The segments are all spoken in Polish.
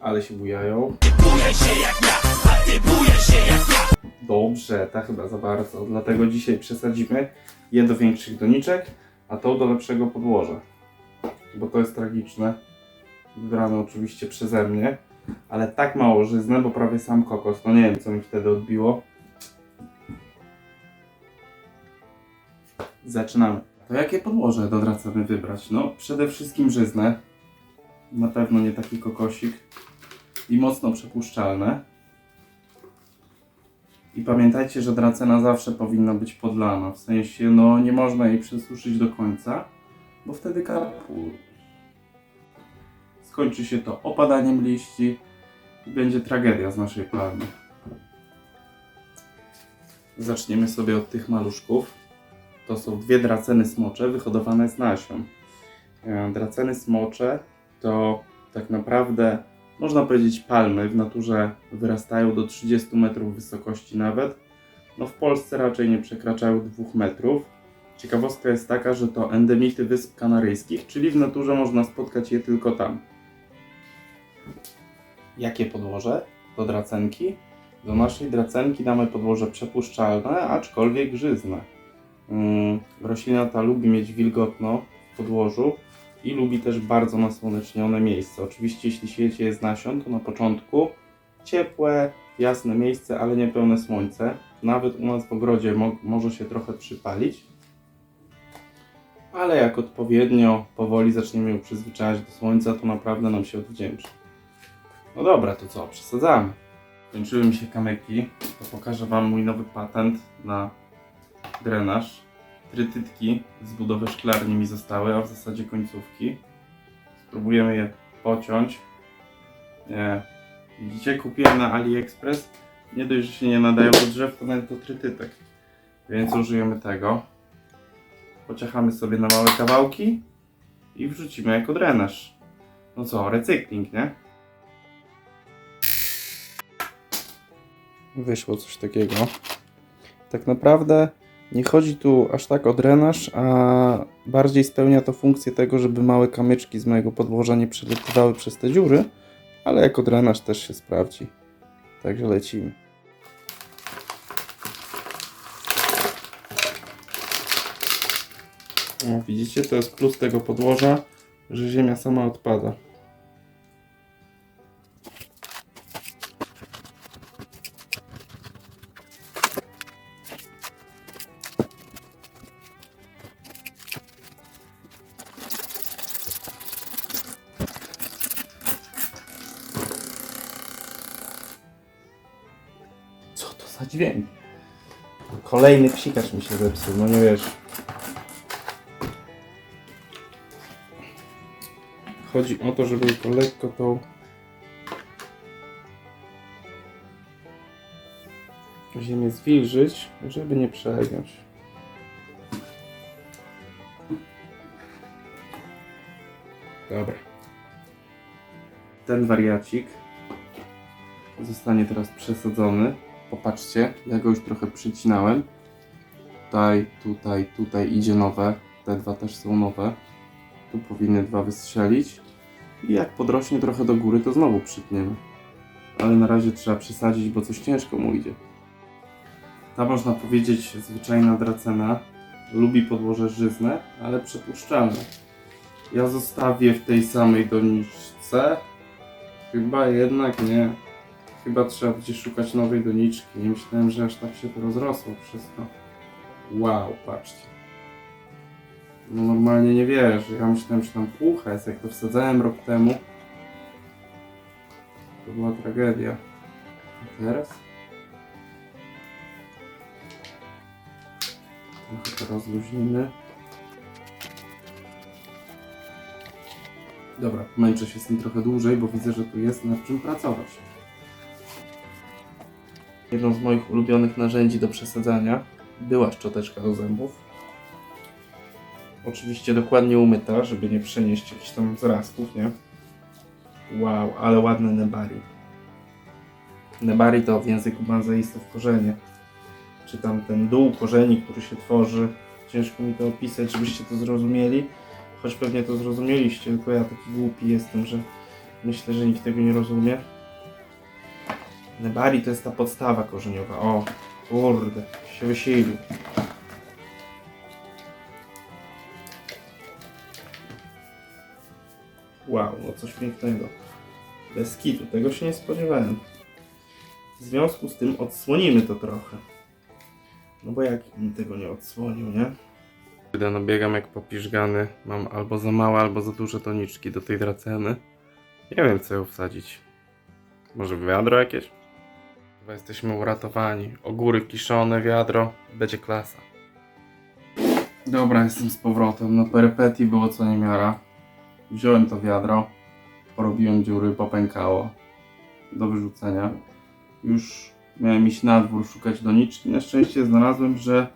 Ale się bujają. Dobrze, ta chyba za bardzo. Dlatego dzisiaj przesadzimy je do większych doniczek, a to do lepszego podłoża. Bo to jest tragiczne. Wybrane oczywiście przeze mnie, ale tak mało żyzne, bo prawie sam kokos. No nie wiem, co mi wtedy odbiło. Zaczynamy. To jakie podłoże do wybrać? No, przede wszystkim żyzne. Na pewno nie taki kokosik. I mocno przepuszczalne. I pamiętajcie, że dracena zawsze powinna być podlana. W sensie, no nie można jej przesuszyć do końca, bo wtedy karpur. Skończy się to opadaniem liści i będzie tragedia z naszej palmy. Zaczniemy sobie od tych maluszków. To są dwie draceny smocze wyhodowane z nasion. E, Draceny smocze to tak naprawdę można powiedzieć palmy. W naturze wyrastają do 30 metrów wysokości nawet. No w Polsce raczej nie przekraczają 2 metrów. Ciekawostka jest taka, że to endemity Wysp Kanaryjskich, czyli w naturze można spotkać je tylko tam. Jakie podłoże do dracenki? Do naszej dracenki damy podłoże przepuszczalne, aczkolwiek żyzne. Mm, Roślina ta lubi mieć wilgotno w podłożu i lubi też bardzo nasłonecznione miejsce. Oczywiście jeśli siejecie je z nasion, to na początku ciepłe, jasne miejsce, ale nie pełne słońce. Nawet u nas w ogrodzie mo- może się trochę przypalić. Ale jak odpowiednio powoli zaczniemy ją przyzwyczajać do słońca, to naprawdę nam się odwdzięczy. No dobra, to co? Przesadzamy. Kończyły mi się kamyki, to pokażę Wam mój nowy patent na drenaż. Trytytki z budowy szklarni mi zostały, a w zasadzie końcówki. Spróbujemy je pociąć. Nie. Widzicie, kupiłem na AliExpress. Nie dość, że się nie nadają do drzew, to nawet do trytytek. Więc użyjemy tego. Pociachamy sobie na małe kawałki i wrzucimy jako drenaż. No co, recykling, nie? Wyszło coś takiego. Tak naprawdę nie chodzi tu aż tak o drenaż, a bardziej spełnia to funkcję tego, żeby małe kamyczki z mojego podłoża nie przelatywały przez te dziury, ale jako drenaż też się sprawdzi. Także lecimy. O, widzicie, to jest plus tego podłoża, że ziemia sama odpada. Za dźwięk? Kolejny psikacz mi się zepsuł, no nie wiesz. Chodzi o to, żeby tylko lekko tą ziemię zwilżyć, żeby nie przegiąć. Dobra. Ten wariacik zostanie teraz przesadzony. Popatrzcie, ja go już trochę przycinałem. Tutaj, tutaj, tutaj idzie nowe. Te dwa też są nowe. Tu powinny dwa wystrzelić. I jak podrośnie trochę do góry, to znowu przytniemy. Ale na razie trzeba przesadzić, bo coś ciężko mu idzie. Ta można powiedzieć zwyczajna dracena. Lubi podłoże żyzne, ale przepuszczalne. Ja zostawię w tej samej doniczce. Chyba jednak nie. Chyba trzeba będzie szukać nowej doniczki. Nie myślałem, że aż tak się to rozrosło wszystko. Wow, patrzcie. No normalnie nie wierzę. Ja myślałem, że tam pucha jest. Jak to wsadzałem rok temu, to była tragedia. A teraz? Trochę to rozluźnimy. Dobra, męczę się z tym trochę dłużej, bo widzę, że tu jest nad czym pracować. Jedną z moich ulubionych narzędzi do przesadzania była szczoteczka do zębów. Oczywiście dokładnie umyta, żeby nie przenieść jakichś tam zarazków, nie? Wow, ale ładne nebari. Nebari to w języku manzeistów korzenie. Czy tam ten dół korzeni, który się tworzy. Ciężko mi to opisać, żebyście to zrozumieli. Choć pewnie to zrozumieliście, tylko ja taki głupi jestem, że Myślę, że nikt tego nie rozumie. Nebari to jest ta podstawa korzeniowa. O, kurde, się wysilił. Wow, no coś pięknego. Bez kitu, tego się nie spodziewałem. W związku z tym odsłonimy to trochę. No bo jak bym tego nie odsłonił, nie? Kurde, no biegam jak popiżgany. Mam albo za małe, albo za duże doniczki do tej draceny. Nie wiem, co ją wsadzić. Może wiadro jakieś? Chyba jesteśmy uratowani. Ogóry kiszone, wiadro. Będzie klasa. Dobra, jestem z powrotem. No perypetii było co niemiara. Wziąłem to wiadro. Porobiłem dziury, popękało. Do wyrzucenia. Już miałem iść na dwór szukać doniczki. Na szczęście znalazłem, że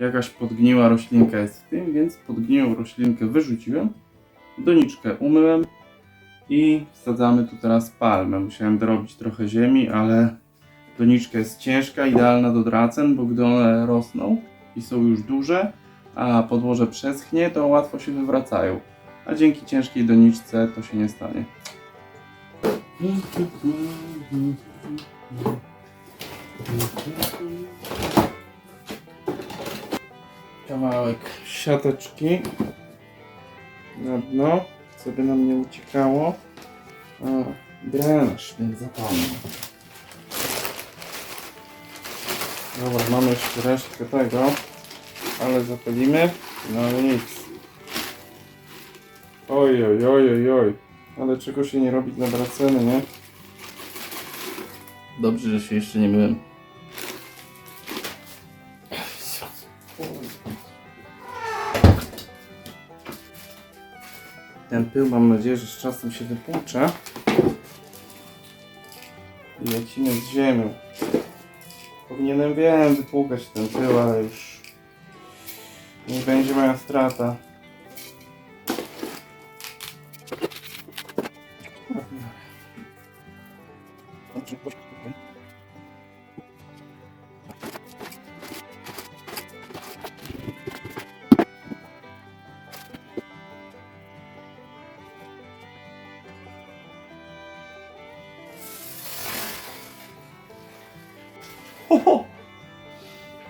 jakaś podgniła roślinka jest w tym, więc podgniłą roślinkę wyrzuciłem. Doniczkę umyłem i wsadzamy tu teraz palmę. Musiałem dorobić trochę ziemi, ale doniczka jest ciężka, idealna do dracen, bo gdy one rosną i są już duże, a podłoże przeschnie, to łatwo się wywracają. A dzięki ciężkiej doniczce to się nie stanie. Kawałek siateczki na dno, co by nam nie uciekało. A, drenaż, więc zapomnę. Dobra, mamy jeszcze resztkę tego, ale zapalimy, no nic. Oj, oj, oj, oj, oj. Ale czego się nie robić na draceny, nie? Dobrze, że się jeszcze nie myłem. Ten pył mam nadzieję, że z czasem się wypłucze. I lecimy z ziemią. Powinienem, wiem, wypłukać ten pył, ale już nie będzie moja strata.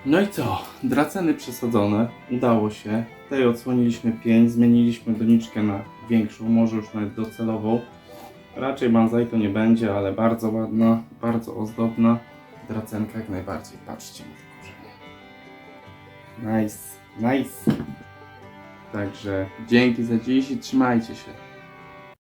No i co? Draceny przesadzone. Udało się. Tej odsłoniliśmy 5, zmieniliśmy doniczkę na większą, może już nawet docelową. Raczej banzai to nie będzie, ale bardzo ładna, bardzo ozdobna. Dracenka jak najbardziej. Patrzcie na. Nice, nice. Także dzięki za dziś i trzymajcie się.